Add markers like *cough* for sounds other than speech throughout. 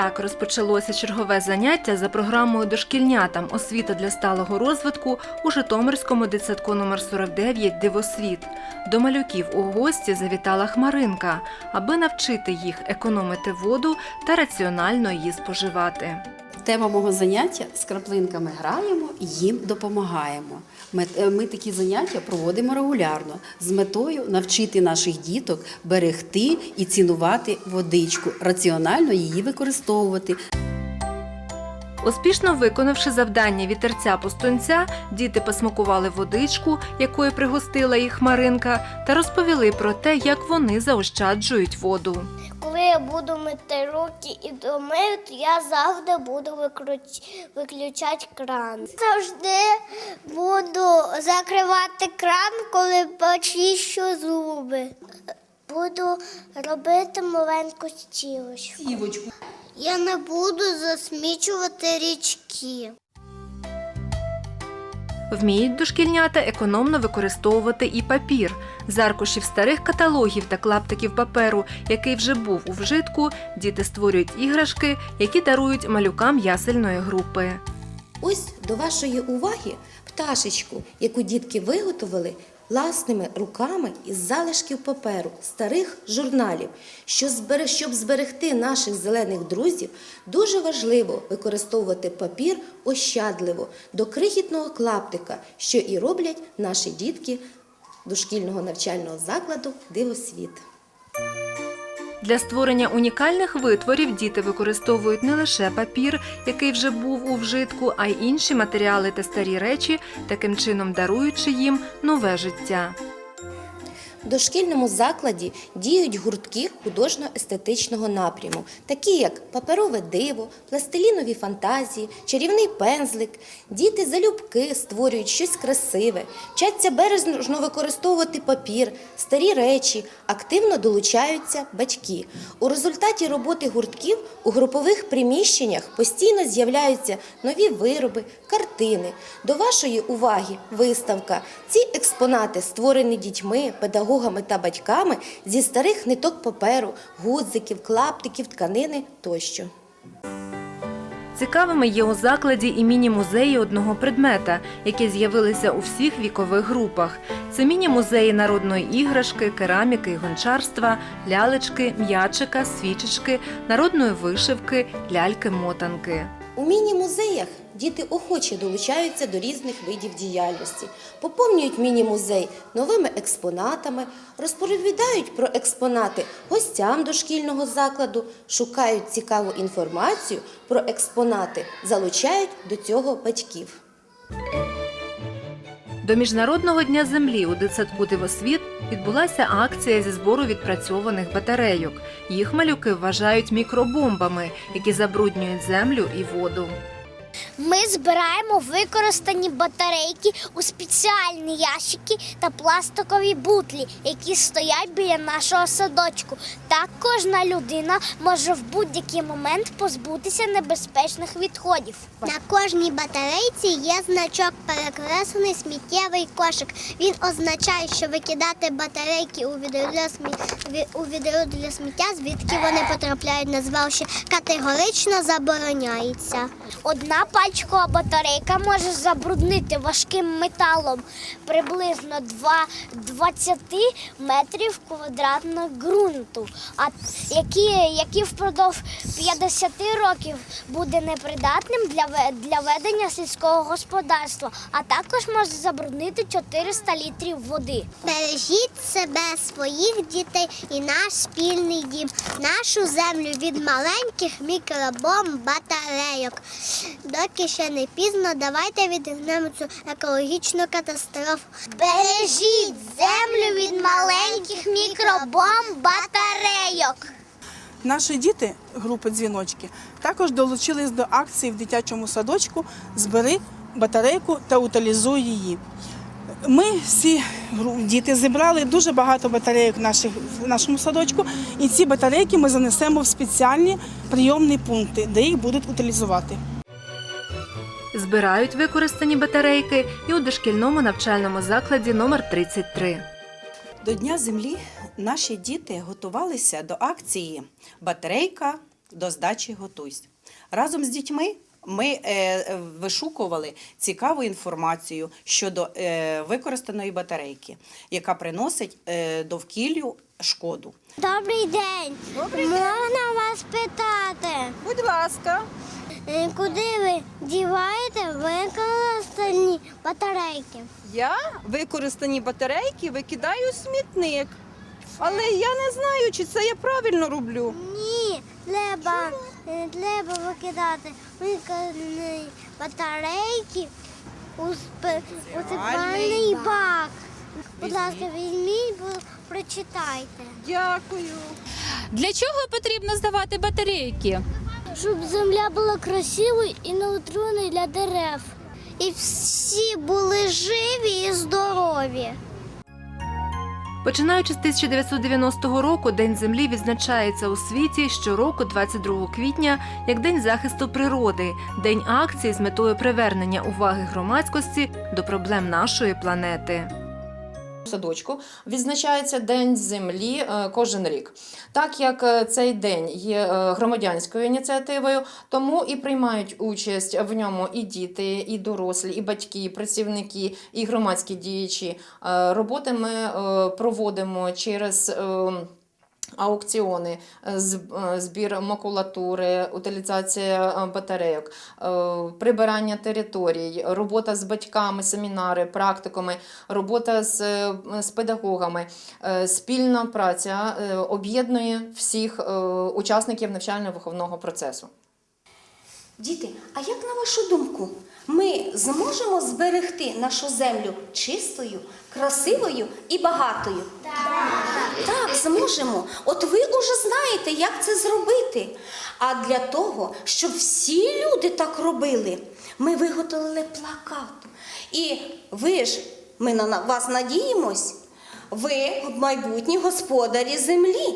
Так розпочалося чергове заняття за програмою дошкільнятам освіта для сталого розвитку у Житомирському дитсадку номер 49 Дивосвіт. До малюків у гості завітала Хмаринка, аби навчити їх економити воду та раціонально її споживати. Тема мого заняття з краплинками граємо їм допомагаємо. Ми, е, ми такі заняття проводимо регулярно з метою навчити наших діток берегти і цінувати водичку, раціонально її використовувати. Успішно виконавши завдання вітерця пустунця, діти посмакували водичку, якою пригостила їх Хмаринка, та розповіли про те, як вони заощаджують воду. Коли я буду мити руки і домию, то я завжди буду викруч... виключати кран. Завжди буду закривати кран, коли почищу зуби. Буду робити маленьку стілочку. Сівочку. Я не буду засмічувати річки. Вміють дошкільнята економно використовувати і папір. З аркушів старих каталогів та клаптиків паперу, який вже був у вжитку, діти створюють іграшки, які дарують малюкам ясельної групи. Ось до вашої уваги пташечку, яку дітки виготовили власними руками із залишків паперу, старих журналів. Що Щоб зберегти наших зелених друзів, дуже важливо використовувати папір ощадливо до крихітного клаптика, що і роблять наші дітки дошкільного навчального закладу Дивосвіт. Для створення унікальних витворів діти використовують не лише папір, який вже був у вжитку, а й інші матеріали та старі речі, таким чином даруючи їм нове життя. В дошкільному закладі діють гуртки художньо-естетичного напряму, такі як паперове диво, пластилінові фантазії, чарівний пензлик. Діти залюбки створюють щось красиве, вчаться бережно використовувати папір, старі речі, активно долучаються батьки. У результаті роботи гуртків у групових приміщеннях постійно з'являються нові вироби, картини. До вашої уваги виставка. Ці експонати створені дітьми, педагогами та батьками зі старих ниток паперу, гудзиків, клаптиків, тканини тощо. Цікавими є у закладі і міні-музеї одного предмета, які з'явилися у всіх вікових групах. Це міні-музеї народної іграшки, кераміки і гончарства, лялечки, м'ячика, свічечки, народної вишивки, ляльки-мотанки. У міні-музеях діти охоче долучаються до різних видів діяльності, поповнюють міні-музей новими експонатами, розповідають про експонати гостям дошкільного закладу, шукають цікаву інформацію про експонати, залучають до цього батьків. До Міжнародного дня землі у дитсадку Дивосвіт відбулася акція зі збору відпрацьованих батарейок. Їх малюки вважають мікробомбами, які забруднюють землю і воду. Ми збираємо використані батарейки у спеціальні ящики та пластикові бутлі, які стоять біля нашого садочку. Так кожна людина може в будь-який момент позбутися небезпечних відходів. На кожній батарейці є значок перекреслений сміттєвий кошик. Він означає, що викидати батарейки у відро для смі... у відро для сміття, звідки вони потрапляють на звалище, категорично забороняється. Одна пальчикова батарейка може забруднити важким металом приблизно 2 20 метрів квадратного ґрунту, а які, які впродовж 50 років буде непридатним для, для ведення сільського господарства, а також може забруднити 400 літрів води. Бережіть себе, своїх дітей і наш спільний дім, нашу землю від маленьких мікробомб батарейок. Ще не пізно, давайте відігнемо цю екологічну катастрофу. Бережіть землю від маленьких мікробомб батарейок. Наші діти, групи дзвіночки, також долучились до акції в дитячому садочку Збери батарейку та утилізуй її. Ми всі діти зібрали дуже багато батарейок в нашому садочку, і ці батарейки ми занесемо в спеціальні прийомні пункти, де їх будуть утилізувати. Збирають використані батарейки і у дошкільному навчальному закладі номер 33. До Дня землі наші діти готувалися до акції Батарейка до здачі готуйсь. Разом з дітьми ми е, вишукували цікаву інформацію щодо е, використаної батарейки, яка приносить е, довкіллю шкоду. Добрий день! Можна вас питати? Будь ласка. Е, Куди ви діваєте використані батарейки? Я використані батарейки викидаю у смітник. Але я не знаю, чи це я правильно роблю. Ні, треба, е, треба викидати використані батарейки у спеціальний бак. Будь ласка, візьміть, прочитайте. Дякую. Для чого потрібно здавати батарейки? Щоб земля була красивою і неутроною для дерев. І всі були живі і здорові. Починаючи з 1990 року, День землі відзначається у світі щороку 22 квітня як День захисту природи, день акції з метою привернення уваги громадськості до проблем нашої планети. Садочку відзначається День землі е, кожен рік. Так як е, цей день є е, громадянською ініціативою, тому і приймають участь в ньому і діти, і дорослі, і батьки, і працівники, і громадські діячі. Роботи ми проводимо через. Аукціони, е, е, збір макулатури, утилізація е, батарейок, прибирання територій, робота з батьками, семінари, практикуми, робота з, з педагогами, спільна праця об'єднує всіх учасників навчально-виховного процесу. Діти, а як на вашу думку, ми зможемо зберегти нашу землю чистою, красивою і багатою? Так. Так, зможемо. От ви вже знаєте, як це зробити. А для того, щоб всі люди так робили, ми виготовили плакат. І ви ж, ми на на вас надіємось, ви майбутні господарі землі.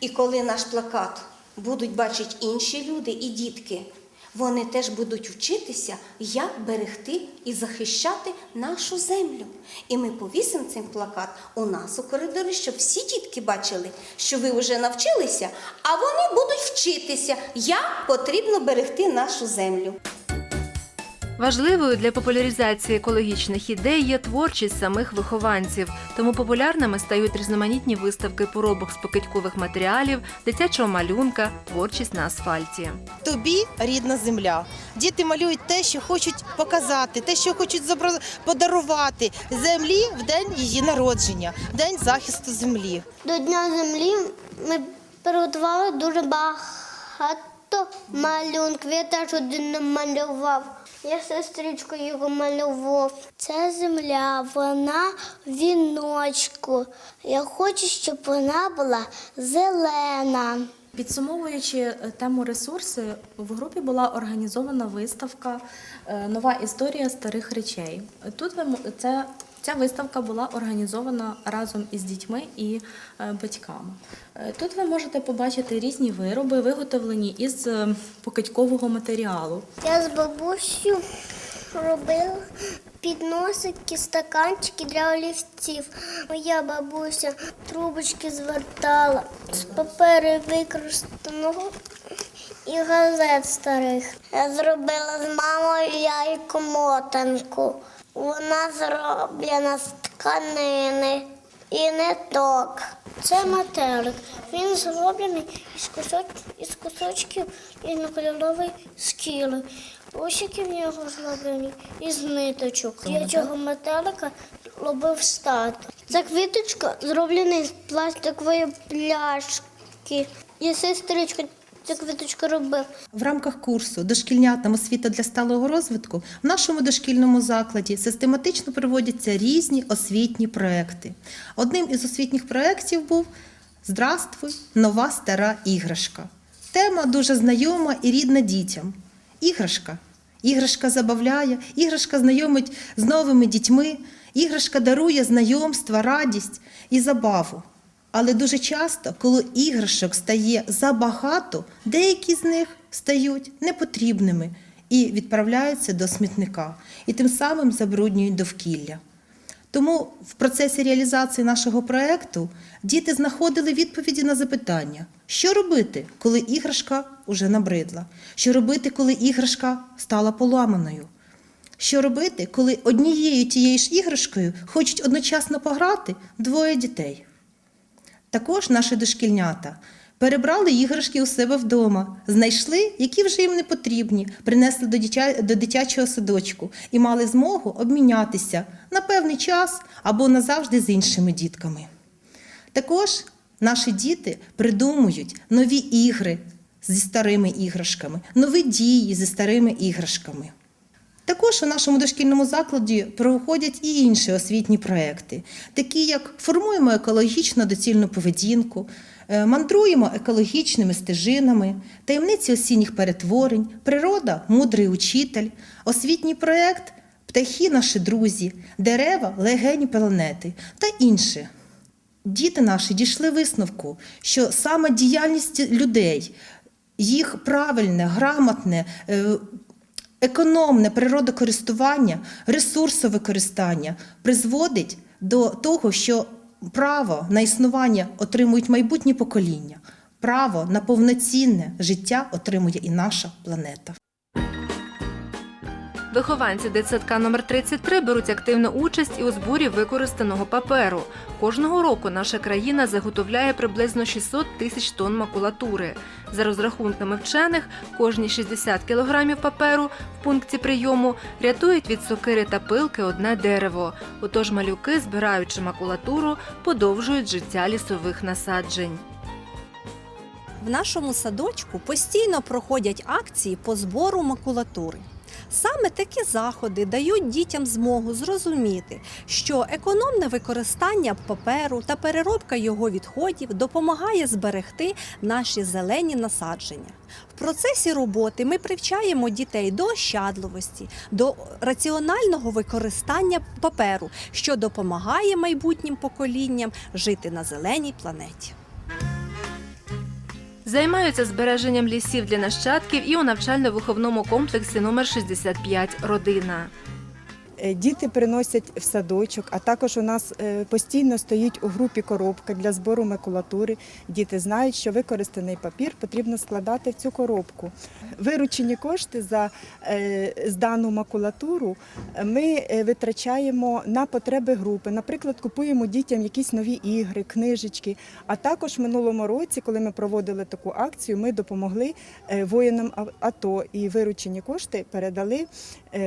І коли наш плакат будуть бачити інші люди і дітки, вони теж будуть вчитися, як берегти і захищати нашу землю. І ми повісимо цей плакат у нас у коридорі, щоб всі дітки бачили, що ви вже навчилися, а вони будуть вчитися, як потрібно берегти нашу землю. Важливою для популяризації екологічних ідей є творчість самих вихованців, тому популярними стають різноманітні виставки поробок з покидькових матеріалів, дитячого малюнка, творчість на асфальті. Тобі рідна земля. Діти малюють те, що хочуть показати, те, що хочуть подарувати землі в день її народження, в день захисту землі. До Дня землі ми приготували дуже багато малюнків. Я теж один намалював. Я сестричкою його малював. Це земля, вона в віночку. Я хочу, щоб вона була зелена. Підсумовуючи е, тему ресурси, в групі була організована виставка е, Нова історія старих речей. Тут це, ця виставка була організована разом із дітьми і е, батьками. Е, Тут ви можете побачити різні вироби, виготовлені із е, покидькового матеріалу. Я з бабусею робила підносики, стаканчики для олівців. Моя бабуся трубочки звертала з паперу використаного і газет старих. Я зробила з мамою яйку мотанку. Вона зроблена з тканини і ниток. Це метелик. Він зроблений із, кусоч... із кусочків різнокольорової скіли. Усики в нього зроблені із ниточок. Я цього метелика робив стати. Ця квіточка зроблена з пластикової пляшки. І сестричка цю квіточку робив. В рамках курсу Дошкільнятам освіта для сталого розвитку в нашому дошкільному закладі систематично проводяться різні освітні проекти. Одним із освітніх проєктів був Здравствуй, нова стара іграшка. Тема дуже знайома і рідна дітям. Іграшка. Іграшка забавляє, іграшка знайомить з новими дітьми, іграшка дарує знайомства, радість і забаву. Але дуже часто, коли іграшок стає забагато, деякі з них стають непотрібними і відправляються до смітника, і тим самим забруднюють довкілля. Тому в процесі реалізації нашого проєкту діти знаходили відповіді на запитання, що робити, коли іграшка вже набридла, що робити, коли іграшка стала поламаною. Що робити, коли однією тією ж іграшкою хочуть одночасно пограти двоє дітей? Також наші дошкільнята перебрали іграшки у себе вдома, знайшли, які вже їм не потрібні, принесли до, дитя... до дитячого садочку і мали змогу обмінятися на певний час або назавжди з іншими дітками. Також наші діти придумують нові ігри зі старими іграшками, нові дії зі старими іграшками. Також у нашому дошкільному закладі проходять і інші освітні проекти, такі як формуємо екологічно доцільну поведінку, е, мандруємо екологічними стежинами, таємниці осінніх перетворень, природа мудрий учитель, освітній проект Птахи наші друзі, дерева легені планети та інше. Діти наші дійшли висновку, що саме діяльність людей, їх правильне, грамотне, е, економне природокористування, ресурсовикористання призводить до того, що право на існування отримують майбутні покоління, право на повноцінне життя отримує і наша планета. Вихованці дитсадка номер 33 беруть активну участь і у зборі використаного паперу. Кожного року наша країна заготовляє приблизно 600 тисяч тонн макулатури. За розрахунками вчених, кожні 60 кілограмів паперу в пункті прийому рятують від сокири та пилки одне дерево. Отож малюки, збираючи макулатуру, подовжують життя лісових насаджень. В нашому садочку постійно проходять акції по збору макулатури. Саме такі заходи дають дітям змогу зрозуміти, що економне використання паперу та переробка його відходів допомагає зберегти наші зелені насадження. В процесі роботи ми привчаємо дітей до ощадливості, до раціонального використання паперу, що допомагає майбутнім поколінням жити на зеленій планеті. Займаються збереженням лісів для нащадків і у навчально-виховному комплексі номер 65 Родина. Е, Діти приносять в садочок, а також у нас е, постійно стоїть у групі коробка для збору макулатури. Діти знають, що використаний папір потрібно складати в цю коробку. Виручені кошти за е, здану макулатуру ми витрачаємо на потреби групи. Наприклад, купуємо дітям якісь нові ігри, книжечки. А також в минулому році, коли ми проводили таку акцію, ми допомогли воїнам АТО і виручені кошти передали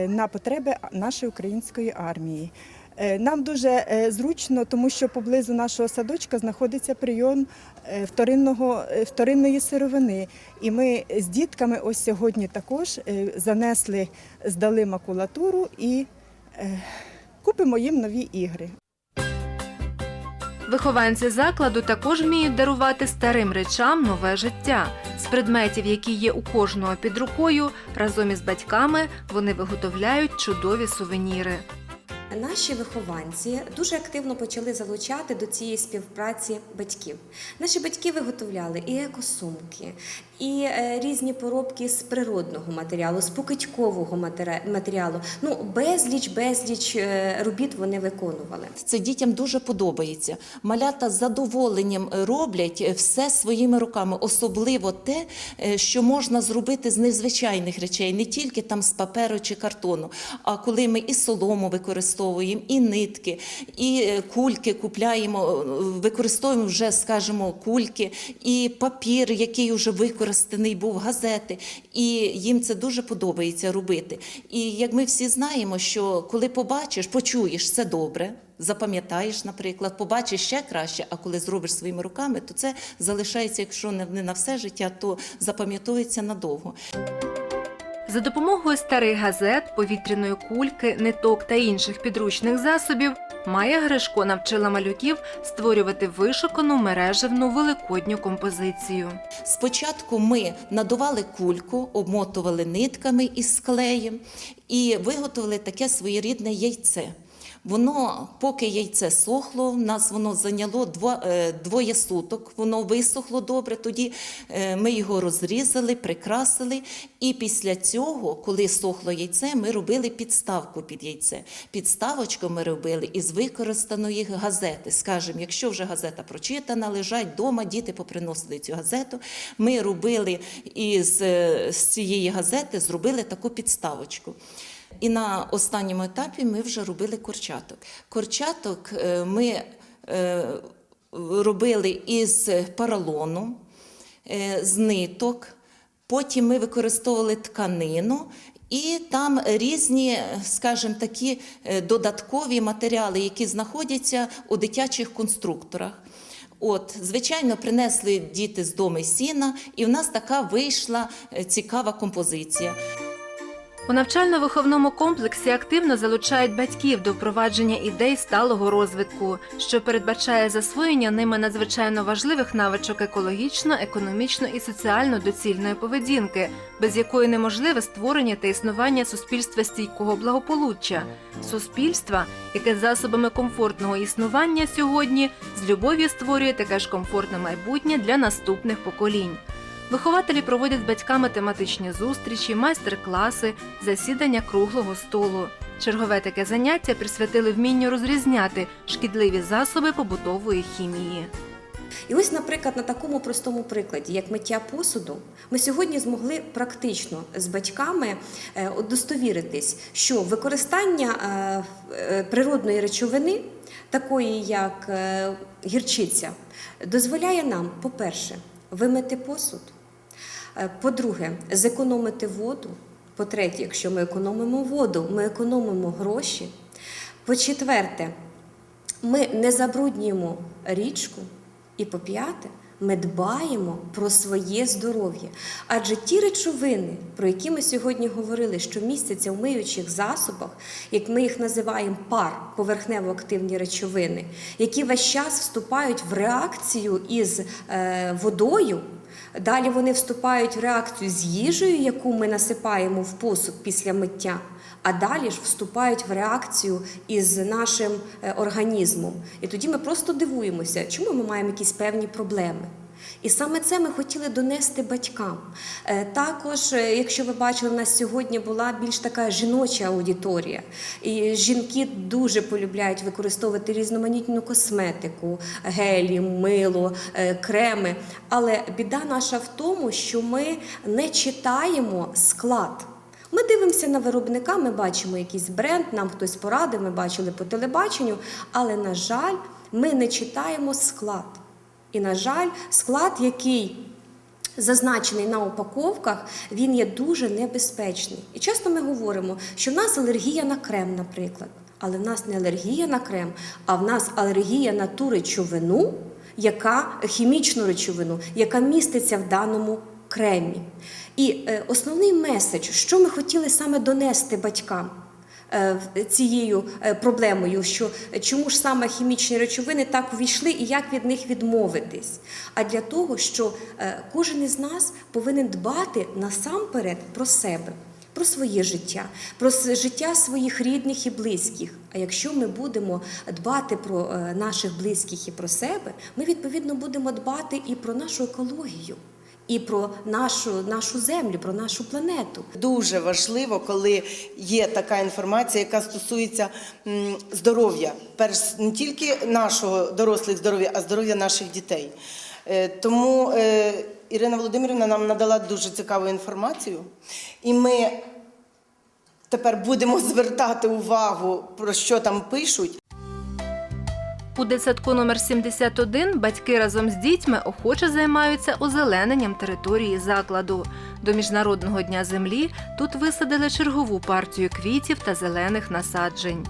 на потреби нашої української армії. Е, Нам дуже е, зручно, тому що поблизу нашого садочка знаходиться прийом е, вторинного, вторинної сировини. І ми з дітками ось сьогодні також занесли, здали макулатуру і купимо їм нові ігри. Вихованці закладу також вміють дарувати старим речам нове життя. З предметів, які є у кожного під рукою, разом із батьками вони виготовляють чудові сувеніри. Наші вихованці дуже активно почали залучати до цієї співпраці батьків. Наші батьки виготовляли і екосумки, і е, різні поробки з природного матеріалу, з покидькового матеріалу. Ну, безліч, безліч е, робіт вони виконували. Це дітям дуже подобається. Малята з задоволенням роблять е, все своїми руками, особливо те, що можна зробити з незвичайних речей, не тільки там з паперу чи картону, а коли ми і солому використовуємо, і нитки, і кульки купляємо, використовуємо вже, скажімо, кульки, і папір, який вже використаний був, газети. І їм це дуже подобається робити. І як ми всі знаємо, що коли побачиш, почуєш, це добре. Запам'ятаєш, наприклад, побачиш ще краще, а коли зробиш своїми руками, то це залишається, якщо не на все життя, то запам'ятовується надовго. За допомогою старих газет, повітряної кульки, ниток та інших підручних засобів Майя Гришко навчила малюків створювати вишукану мережевну великодню композицію. Спочатку ми надували кульку, обмотували нитками із склеєм і виготовили таке своєрідне яйце. Воно, поки яйце сохло, в нас воно зайняло е, двоє суток, воно висохло добре. Тоді е, ми його розрізали, прикрасили. І після цього, коли сохло яйце, ми робили підставку під яйце. Підставочку ми робили із використаної газети. Скажімо, якщо вже газета прочитана, лежать вдома, діти поприносили цю газету. Ми робили із е, з цієї газети, зробили таку підставочку. І на останньому етапі ми вже робили курчаток. Курчаток е, ми е, робили із поролону, е, з ниток. Потім ми використовували тканину. І там різні, скажімо, такі додаткові матеріали, які знаходяться у дитячих конструкторах. От, звичайно, принесли діти з дому сіна, і в нас така вийшла цікава композиція. У навчально-виховному комплексі активно залучають батьків до впровадження ідей сталого розвитку, що передбачає засвоєння ними надзвичайно важливих навичок екологічно, економічно і соціально доцільної поведінки, без якої неможливе створення та існування суспільства стійкого благополуччя, суспільства, яке засобами комфортного існування сьогодні з любов'ю створює таке ж комфортне майбутнє для наступних поколінь. Вихователі проводять з батьками тематичні зустрічі, майстер-класи, засідання круглого столу. Чергове таке заняття присвятили вмінню розрізняти шкідливі засоби побутової хімії. І ось, наприклад, на такому простому прикладі, як миття посуду, ми сьогодні змогли практично з батьками е, удостовіритись, що використання е, е, природної речовини, такої як гірчиця, дозволяє нам, по-перше, вимити посуд, по-друге, зекономити воду. По-третє, якщо ми економимо воду, ми економимо гроші. По-четверте, ми не забруднюємо річку. І по п'яте, ми дбаємо про своє здоров'я. Адже ті речовини, про які ми сьогодні говорили, що містяться в миючих засобах, як ми їх називаємо пар, поверхнево-активні речовини, які весь час вступають в реакцію із е, водою. Далі вони вступають в реакцію з їжею, яку ми насипаємо в посуд після миття, а далі ж вступають в реакцію із нашим е, організмом. І тоді ми просто дивуємося, чому ми маємо якісь певні проблеми. І саме це ми хотіли донести батькам. Е, Також, е, якщо ви бачили, у нас сьогодні була більш така жіноча аудиторія. І жінки дуже полюбляють використовувати різноманітну косметику, гелі, мило, е, креми. Але біда наша в тому, що ми не читаємо склад. Ми дивимося на виробника, ми бачимо якийсь бренд, нам хтось порадив, ми бачили по телебаченню, але, на жаль, ми не читаємо склад. І, на жаль, склад, який зазначений на упаковках, він є дуже небезпечний. І часто ми говоримо, що в нас алергія на крем, наприклад. Але в нас не алергія на крем, а в нас алергія на ту речовину, яка хімічну речовину, яка міститься в даному кремі. І е, основний меседж, що ми хотіли саме донести батькам цією е, проблемою, що чому ж саме хімічні речовини так увійшли і як від них відмовитись? А для того, що е, кожен із нас повинен дбати насамперед про себе. Про своє життя, про життя своїх рідних і близьких. А якщо ми будемо дбати про е, наших близьких і про себе, ми відповідно будемо дбати і про нашу екологію, і про нашу, нашу землю, про нашу планету. Дуже важливо, коли є така інформація, яка стосується здоров'я, перш не тільки нашого дорослих здоров'я, а здоров'я наших дітей. Е, Тому е, Ірина Володимирівна нам надала дуже цікаву інформацію, і ми тепер будемо *laughs* звертати увагу, про що там пишуть. У дитсадку номер 71 батьки разом з дітьми охоче займаються озелененням території закладу. До Міжнародного дня землі тут висадили чергову партію квітів та зелених насаджень.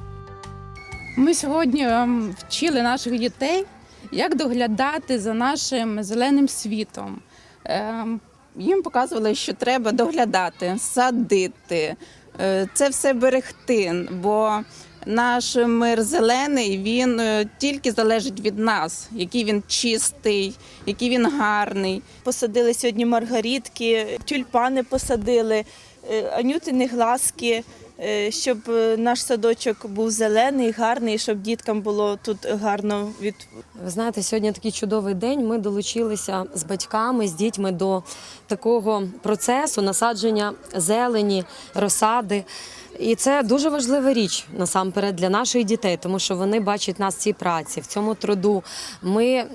Ми сьогодні ем, вчили наших дітей, як доглядати за нашим зеленим світом. Ем, Їм показували, що треба доглядати, садити, е, це все берегти, бо наш мир зелений він е, тільки залежить від нас, який він чистий, який він гарний. Посадили сьогодні маргаритки, тюльпани посадили, е, анютини глазки, е, щоб наш садочок був зелений, гарний, щоб діткам було тут гарно від Ви знаєте, сьогодні такий чудовий день. Ми долучилися з батьками, з дітьми до такого процесу насадження зелені, розсади. І це дуже важлива річ насамперед для наших дітей, тому що вони бачать нас в цій праці, в цьому труду. Ми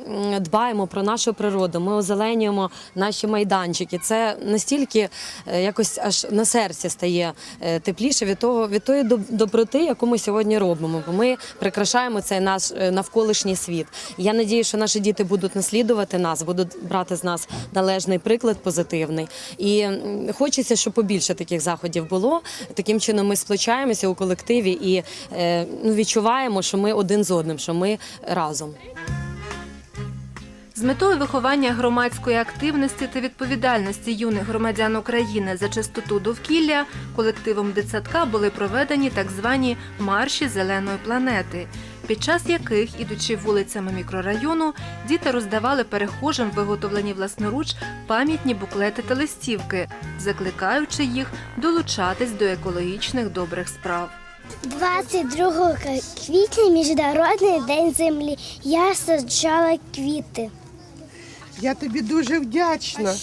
дбаємо про нашу природу, ми озеленюємо наші майданчики. Це настільки е, якось аж на серці стає е, тепліше від того від тої доб- доброти, яку ми сьогодні робимо. Бо ми прикрашаємо цей наш е, навколишній світ. Я надію, що наші діти будуть наслідувати нас, будуть брати з нас належний приклад позитивний. І хочеться, щоб побільше таких заходів було. Таким чином ми сплочаємося у колективі і е, ну, відчуваємо, що ми один з одним, що ми разом. З метою виховання громадської активності та відповідальності юних громадян України за чистоту довкілля колективом дитсадка були проведені так звані марші зеленої планети, під час яких, ідучи вулицями мікрорайону, діти роздавали перехожим виготовлені власноруч пам'ятні буклети та листівки, закликаючи їх долучатись до екологічних добрих справ. 22 квітня Міжнародний день землі. Я саджала квіти. Я тобі дуже вдячна.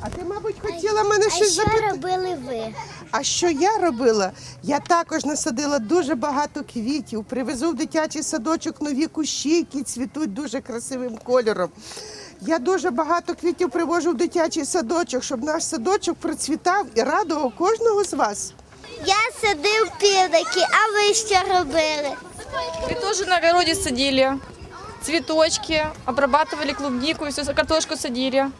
А, ти, мабуть, хотіла мене а щось що запитати? робили ви? А що я робила? Я також насадила дуже багато квітів. Привезу в дитячий садочок нові кущі, які цвітуть дуже красивим кольором. Я дуже багато квітів привожу в дитячий садочок, щоб наш садочок процвітав і радував кожного з вас. Я садив півники, а ви що робили? Мы тоже на огороде садили цветочки, обрабатывали клубнику, и все, картошку садили.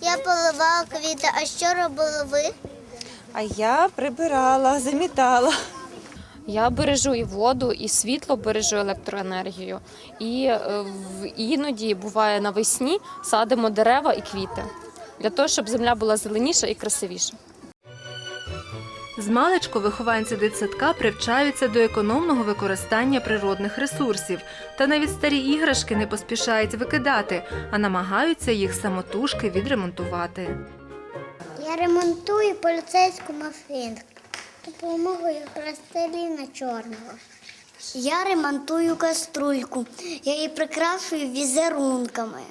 Я поливала квіти, а що робили ви? А я прибирала, замітала. Я бережу і воду, і світло, бережу електроенергію. І е, іноді буває навесні садимо дерева і квіти для того, щоб земля була зеленіша і красивіша. Змалечку вихованці дитсадка привчаються до економного використання природних ресурсів та навіть старі іграшки не поспішають викидати, а намагаються їх самотужки відремонтувати. Я ремонтую поліцейську машинку допомогою пластиліна чорного. Я ремонтую каструльку. Я її прикрашую візерунками.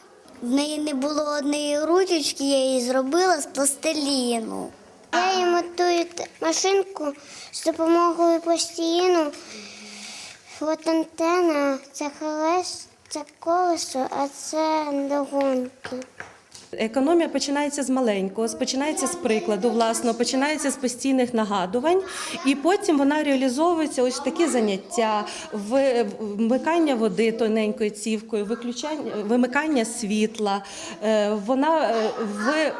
В неї не було однієї ручечки, я її зробила з пластиліну. Я ремонтую машинку з допомогою пластиліну. От антенна, це колес, це колесо, а це догонки. Економія починається з маленького, починається з прикладу, власно, починається з постійних нагадувань, і потім вона реалізовується ось такі заняття, вмикання води тоненькою цівкою, виключання, вимикання світла. Е, Вона е, в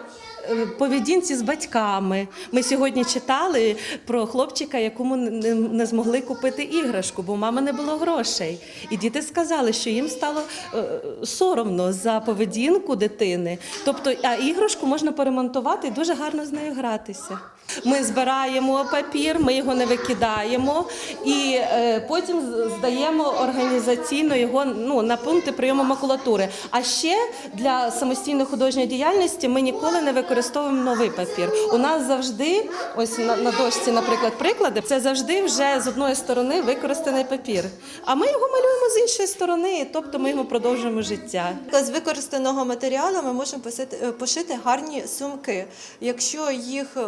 поведінці з батьками. Ми сьогодні читали про хлопчика, якому не, змогли купити іграшку, бо у мами не було грошей. І діти сказали, що їм стало е, соромно за поведінку дитини. Тобто, а іграшку можна поремонтувати і дуже гарно з нею гратися. Ми збираємо папір, ми його не викидаємо і е, потім здаємо організаційно його ну, на пункти прийому макулатури. А ще для самостійної художньої діяльності ми ніколи не використовуємо новий папір. У нас завжди, ось на, на дошці, наприклад, приклади, це завжди вже з одної сторони використаний папір. А ми його малюємо з іншої сторони, тобто ми йому продовжуємо життя. З використаного матеріалу ми можемо посити- е, пошити гарні сумки. Якщо їх е,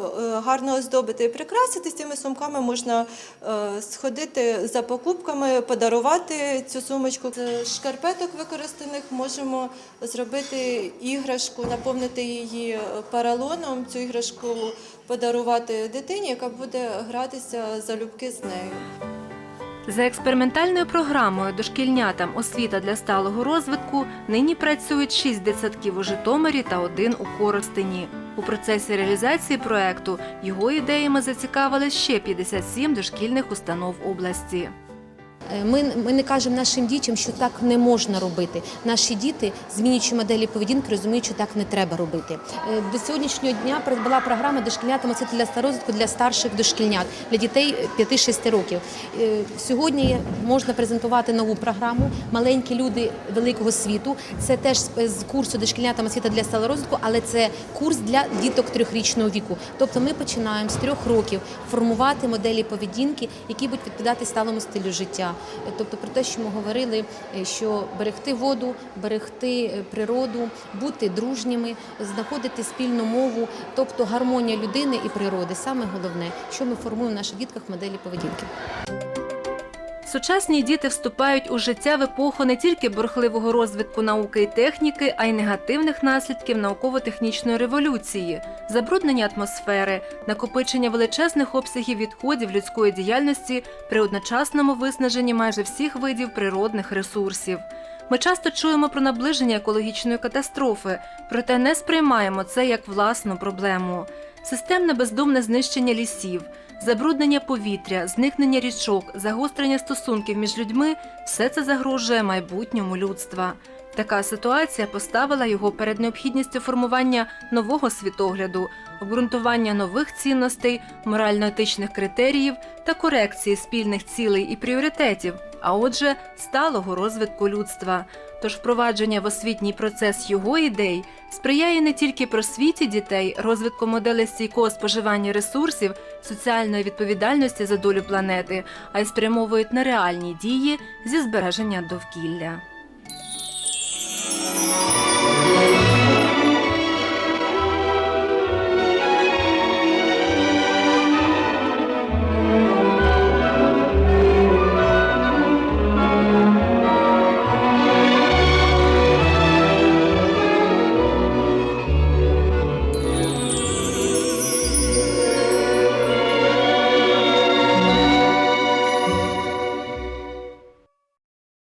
гарно оздобити і прикрасити, з цими сумками можна е, сходити за покупками, подарувати цю сумочку. З шкарпеток використаних можемо зробити іграшку, наповнити її поролоном, цю іграшку подарувати дитині, яка буде гратися залюбки з нею. За експериментальною програмою дошкільнятам освіта для сталого розвитку нині працюють шість дитсадків у Житомирі та один у Коростені. У процесі реалізації проекту його ідеями зацікавили ще 57 дошкільних установ області. Е, Ми, ми не кажемо нашим дітям, що так не можна робити. Наші діти, змінюючи моделі поведінки, розуміють, що так не треба робити. Е, До сьогоднішнього дня була програма дошкільнята мацити для старозвитку для старших дошкільнят, для дітей 5-6 років. Е, Сьогодні можна презентувати нову програму Маленькі люди великого світу. Це теж з курсу дошкільнята освіта для сталого розвитку, але це курс для діток трьохрічного віку. Тобто ми починаємо з трьох років формувати моделі поведінки, які будуть відповідати сталому стилю життя. Тобто про те, що ми говорили, е, що берегти воду, берегти е, природу, бути дружніми, знаходити спільну мову, тобто гармонія людини і природи саме головне, що ми формуємо в наших дітках моделі поведінки. Сучасні діти вступають у життя в епоху не тільки бурхливого розвитку науки і техніки, а й негативних наслідків науково-технічної революції, забруднення атмосфери, накопичення величезних обсягів відходів людської діяльності при одночасному виснаженні майже всіх видів природних ресурсів. Ми часто чуємо про наближення екологічної катастрофи, проте не сприймаємо це як власну проблему. Системне бездумне знищення лісів, забруднення повітря, зникнення річок, загострення стосунків між людьми все це загрожує майбутньому людства. Така ситуація поставила його перед необхідністю формування нового світогляду, обґрунтування нових цінностей, морально-етичних критеріїв та корекції спільних цілей і пріоритетів, а отже, сталого розвитку людства. Тож впровадження в освітній процес його ідей сприяє не тільки просвіті дітей, розвитку моделей стійкого споживання ресурсів, соціальної відповідальності за долю планети, а й спрямовують на реальні дії зі збереження довкілля.